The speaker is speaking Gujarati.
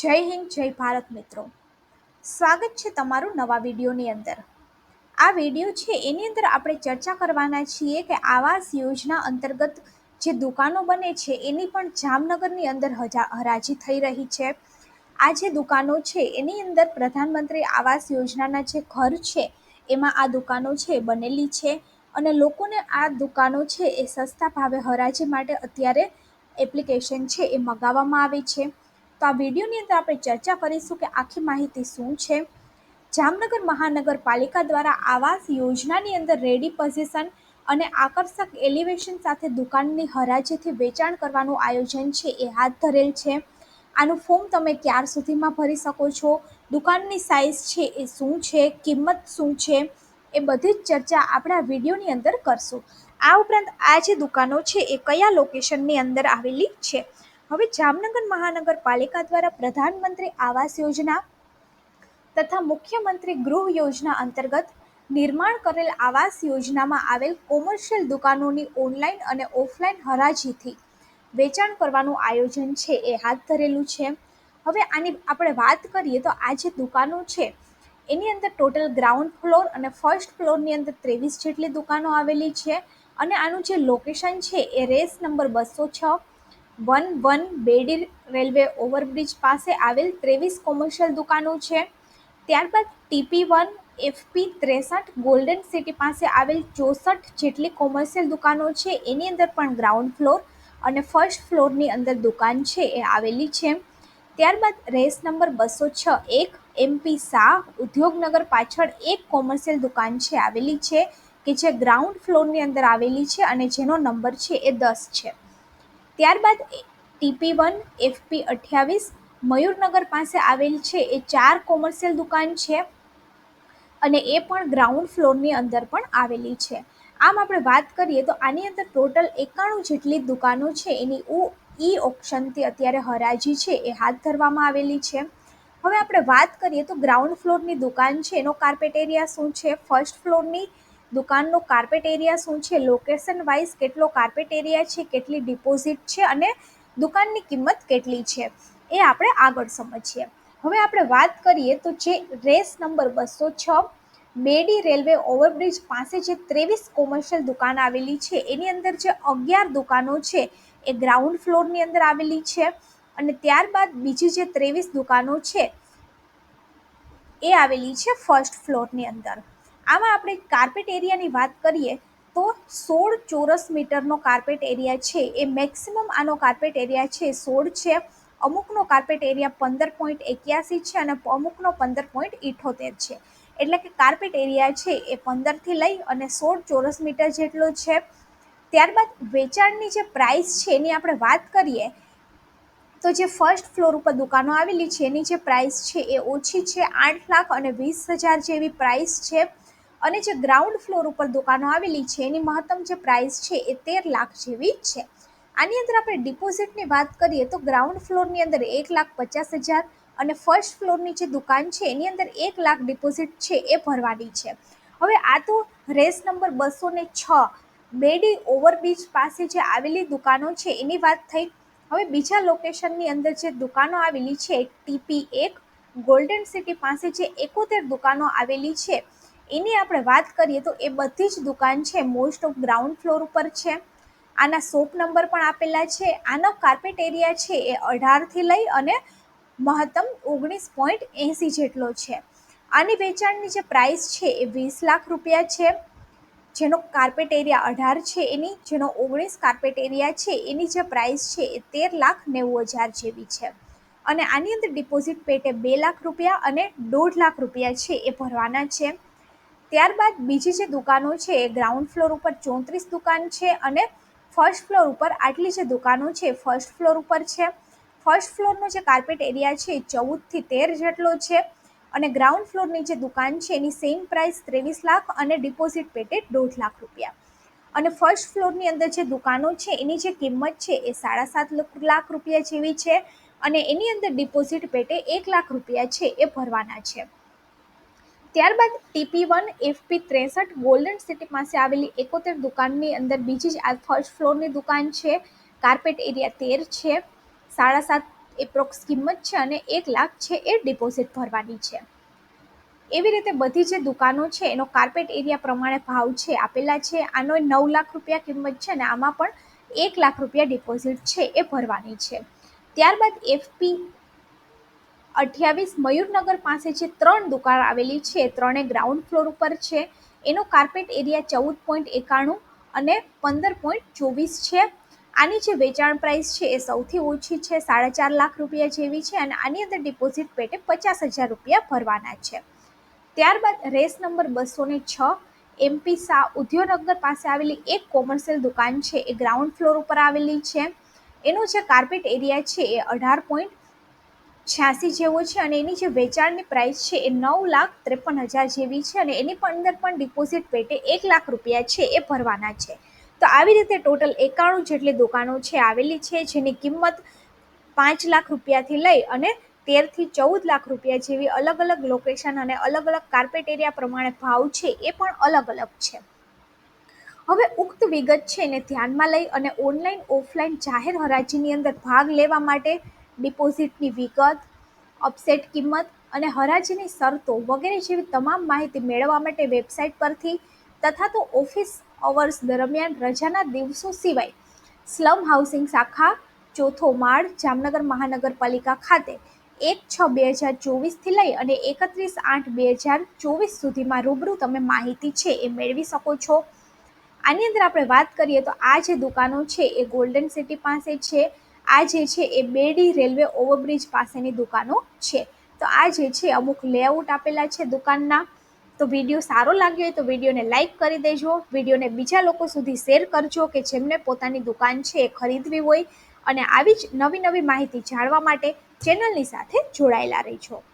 જય હિન્દ, જય ભારત મિત્રો. સ્વાગત છે તમારું નવા વિડીયોની અંદર. આ વીડિયો છે એની અંદર આપણે ચર્ચા કરવાના છીએ કે આવાસ યોજના અંતર્ગત જે દુકાનો બને છે, એની પણ જામનગરની અંદર હજા, હરાજી થઈ રહી છે. આ જે દુકાનો છે, એની અંદર પ્રધાનમંત્રી આવાસ યોજનાના જે ઘર છે, એમાં આ દુકાનો છે, બનેલી છે. અને લોકોને આ દુકાનો છે, એ સસ્તા ભાવે હરાજી માટે અત્યારે એપ્લિકેશન છે, એ મગાવવામાં આવે છે. તો આ વિડીયોની અંદર આપણે ચર્ચા કરીશું કે આખી માહિતી શું છે? જામનગર મહાનગરપાલિકા દ્વારા આવાસ યોજનાની અંદર રેડી પોઝિશન અને આકર્ષક એલિવેશન સાથે દુકાનની હરાજીથી વેચાણ કરવાનું આયોજન છે એ હાથ ધરેલ છે. આનું ફોર્મ તમે ક્યાર સુધીમાં ભરી શકો છો? દુકાનની સાઇઝ છે એ શું છે? કિંમત શું છે? એ બધી જ ચર્ચા આપણે આ વિડીયોની અંદર કરશું. આ ઉપરાંત આ જે દુકાનો છે એ કયા લોકેશનની અંદર આવેલી છે? હવે જામનગર મહાનગરપાલિકા દ્વારા પ્રધાનમંત્રી આવાસ યોજના તથા મુખ્યમંત્રી ગૃહ યોજના અંતર્ગત નિર્માણ કરેલ આવાસ યોજનામાં આવેલ કોમર્શિયલ દુકાનોની ઓનલાઈન અને ઓફલાઈન હરાજીથી વેચાણ કરવાનું આયોજન છે, એ હાથ ધરેલું છે. હવે આની આપણે વાત કરીએ તો આ જે દુકાનો છે, એની અંદર ટોટલ ગ્રાઉન્ડ ફ્લોર અને ફર્સ્ટ ફ્લોરની અંદર ત્રેવીસ જેટલી દુકાનો આવેલી છે અને આનું જે લોકેશન છે, એ રેસ નંબર બસો છ one one Bedi railway overbridge પાસે આવેલ ત્રેવીસ કોમર્શિયલ દુકાનો છે. ત્યારબાદ ટીપી વન એફપી ત્રેસઠ, ગોલ્ડન સિટી પાસે આવેલ ચોસઠ જેટલી કોમર્શિયલ દુકાનો છે. એની અંદર પણ ગ્રાઉન્ડ ફ્લોર અને ફર્સ્ટ ફ્લોરની અંદર દુકાન છે એ આવેલી છે. ત્યારબાદ રેસ નંબર બસો છ એક એમપી શાહ, ઉદ્યોગનગર પાછળ એક કોમર્શિયલ દુકાન છે આવેલી છે, કે જે ગ્રાઉન્ડ ફ્લોરની અંદર આવેલી છે અને જેનો નંબર છે એ દસ છે. ત્યારબાદ ટીપી વન એફપી અઠ્યાવીસ, મયુરનગર પાસે આવેલ છે. એ ચાર કોમર્શિયલ દુકાન છે અને એ પણ ગ્રાઉન્ડ ફ્લોરની અંદર પણ આવેલી છે. આમ આપણે વાત કરીએ તો આની અંદર ટોટલ એકાણું જેટલી દુકાનો છે. એની ઈ ઓપ્શનથી અત્યારે હરાજી છે. એ હાથ ધરવામાં આવેલી છે. હવે આપણે વાત કરીએ તો ગ્રાઉન્ડ ફ્લોરની દુકાન છે. એનો કાર્પેટ એરિયા શું છે? ફર્સ્ટ ફ્લોરની દુકાનનો કાર્પેટ એરિયા શું છે? લોકેશન વાઇઝ કેટલો કાર્પેટ એરિયા છે? કેટલી ડિપોઝિટ છે? અને દુકાનની કિંમત કેટલી છે? એ આપણે આગળ સમજીએ. હવે આપણે વાત કરીએ તો જે રેસ નંબર બસો છ, બેડી રેલવે ઓવરબ્રિજ પાસે જે ત્રેવીસ કોમર્શિયલ દુકાન આવેલી છે, એની અંદર જે અગિયાર દુકાનો છે, એ ગ્રાઉન્ડ ફ્લોરની અંદર આવેલી છે. અને ત્યારબાદ બીજી જે ત્રેવીસ દુકાનો છે, એ આવેલી છે ફર્સ્ટ ફ્લોરની અંદર. આમાં આપણે કાર્પેટ એરિયાની વાત કરીએ, તો સોળ ચોરસ મીટરનો કાર્પેટ એરિયા છે. એ મેક્સિમમ આનો કાર્પેટ એરિયા છે સોળ છે. અમુકનો કાર્પેટ એરિયા પંદર પોઈન્ટ એક્યાસી છે અને અમુકનો પંદર પોઈન્ટ ઇઠોતેર છે. એટલે કે કાર્પેટ એરિયા છે એ પંદરથી લઈ અને સોળ ચોરસ મીટર જેટલો છે. ત્યારબાદ વેચાણની જે પ્રાઇસ છે એની આપણે વાત કરીએ, તો જે ફર્સ્ટ ફ્લોર ઉપર દુકાનો આવેલી છે એની જે પ્રાઇસ છે એ ઓછી છે. આઠ લાખ અને વીસ હજાર જેવી પ્રાઇસ છે. અને જે ગ્રાઉન્ડ ફ્લોર ઉપર દુકાનો આવેલી છે, એની મહત્તમ જે પ્રાઇસ છે એ તેર લાખ જેવી છે. આની અંદર આપણે ડિપોઝિટની વાત કરીએ તો ગ્રાઉન્ડ ફ્લોરની અંદર એક લાખ પચાસ હજાર અને ફર્સ્ટ ફ્લોરની જે દુકાન છે, એની અંદર એક લાખ ડિપોઝિટ છે એ ભરવાની છે. હવે આ તો રેસ નંબર બસો ને છ, બેડી ઓવરબ્રિજ પાસે જે આવેલી દુકાનો છે, એની વાત થઈ. હવે બીજા લોકેશનની અંદર જે દુકાનો આવેલી છે, ટીપી એક ગોલ્ડન સિટી પાસે જે એકોતેર દુકાનો આવેલી છે એની આપણે વાત કરીએ તો એ બધી જ દુકાન છે મોસ્ટ ઓફ ગ્રાઉન્ડ ફ્લોર ઉપર છે. આના શોપ નંબર પણ આપેલા છે. આનો કાર્પેટ એરિયા છે એ અઢારથી લઈ અને મહત્તમ ઓગણીસ પોઈન્ટ એંસી જેટલો છે. આની વેચાણની જે પ્રાઇસ છે એ વીસ લાખ રૂપિયા છે. જેનો કાર્પેટ એરિયા અઢાર છે એની, જેનો ઓગણીસ કાર્પેટ એરિયા છે એની જે પ્રાઇસ છે એ તેર લાખ નેવું હજાર જેવી છે. અને આની અંદર ડિપોઝિટ પેટે બે લાખ રૂપિયા અને દોઢ લાખ રૂપિયા છે એ ભરવાના છે. ત્યારબાદ બીજી જે દુકાનો છે, એ ગ્રાઉન્ડ ફ્લોર ઉપર ચોત્રીસ દુકાન છે અને ફર્સ્ટ ફ્લોર ઉપર આટલી જે દુકાનો છે ફર્સ્ટ ફ્લોર ઉપર છે. ફર્સ્ટ ફ્લોરનો જે કાર્પેટ એરિયા છે, એ ચૌદથી તેર જેટલો છે અને ગ્રાઉન્ડ ફ્લોરની જે દુકાન છે, એની સેમ પ્રાઇસ ત્રેવીસ લાખ અને ડિપોઝિટ પેટે દોઢ લાખ રૂપિયા. અને ફર્સ્ટ ફ્લોરની અંદર જે દુકાનો છે, એની જે કિંમત છે, એ સાડા સાત લાખ રૂપિયા જેવી છે અને એની અંદર ડિપોઝિટ પેટે એક લાખ રૂપિયા છે, એ ભરવાના છે. ત્યારબાદ ટીપી વન એફપી ત્રેસઠ ગોલ્ડન સિટી પાસે આવેલી એકોતેર દુકાનની અંદર બીજી જ આ ફર્સ્ટ ફ્લોરની દુકાન છે. કાર્પેટ એરિયા તેર છે. સાડા સાત એપ્રોક્સ કિંમત છે અને એક લાખ છે એ ડિપોઝિટ ભરવાની છે. એવી રીતે બધી જે દુકાનો છે, એનો કાર્પેટ એરિયા પ્રમાણે ભાવ છે, આપેલા છે. આનો નવ લાખ રૂપિયા કિંમત છે અને આમાં પણ એક લાખ રૂપિયા ડિપોઝિટ છે એ ભરવાની છે. ત્યારબાદ એફપી અઠ્યાવીસ મયુરનગર પાસે જે ત્રણ દુકાન આવેલી છે ત્રણે ગ્રાઉન્ડ ફ્લોર ઉપર છે. એનો કાર્પેટ એરિયા ચૌદ પોઈન્ટ એકાણું અને પંદર પોઈન્ટ ચોવીસ છે. આની જે વેચાણ પ્રાઇસ છે એ સૌથી ઓછી છે, સાડા ચાર લાખ રૂપિયા જેવી છે અને આની અંદર ડિપોઝિટ પેટે પચાસ હજાર રૂપિયા ભરવાના છે. ત્યારબાદ રેસ નંબર બસો ને છ એમપી શાહ ઉદ્યોગનગર પાસે આવેલી એક કોમર્શિયલ દુકાન છે, એ ગ્રાઉન્ડ ફ્લોર ઉપર આવેલી છે. એનો જે કાર્પેટ એરિયા છે એ અઢાર પોઈન્ટ છ્યાસી જેવો છે અને એની જે વેચાણની પ્રાઇસ છે એ નવ લાખ ત્રેપન હજાર જેવી છે અને એની પણ અંદર પણ ડિપોઝિટ પેટે એક લાખ રૂપિયા છે એ ભરવાના છે. તો આવી રીતે ટોટલ એકાણું જેટલી દુકાનો છે આવેલી છે જેની કિંમત પાંચ લાખ રૂપિયાથી લઈ અને તેરથી ચૌદ લાખ રૂપિયા જેવી અલગ અલગ લોકેશન અને અલગ અલગ કાર્પેટ એરિયા પ્રમાણે ભાવ છે એ પણ અલગ અલગ છે. હવે ઉક્ત વિગત છે એને ધ્યાનમાં લઈ અને ઓનલાઈન ઓફલાઈન જાહેર હરાજીની અંદર ભાગ લેવા માટે ડિપોઝિટની વિગત અપસેટ કિંમત અને હરાજીની શરતો વગેરે જેવી તમામ માહિતી મેળવવા માટે વેબસાઇટ પરથી તથા તો ઓફિસ અવર્સ દરમિયાન રજાના દિવસો સિવાય સ્લમ હાઉસિંગ શાખા, ચોથો માળ, જામનગર મહાનગરપાલિકા ખાતે એક છ બે હજાર ચોવીસથી લઈ અને એકત્રીસ આઠ બે હજાર ચોવીસ સુધીમાં રૂબરૂ તમે માહિતી છે એ મેળવી શકો છો. આની અંદર આપણે વાત કરીએ તો આ જે દુકાનો છે એ ગોલ્ડન સિટી પાસે છે આ જે છે એ બેડી રેલવે ઓવરબ્રિજ પાસેની દુકાનો છે. તો આ જે છે અમુક લેઆઉટ આપેલા છે દુકાનના. તો વીડિયો સારો લાગ્યો હોય તો વિડીયોને લાઇક કરી દેજો. વિડીયોને બીજા લોકો સુધી શેર કરજો કે જેમને પોતાની દુકાન છે એ ખરીદવી હોય. અને આવી જ નવી નવી માહિતી જાણવા માટે ચેનલની સાથે જોડાયેલા રહેજો.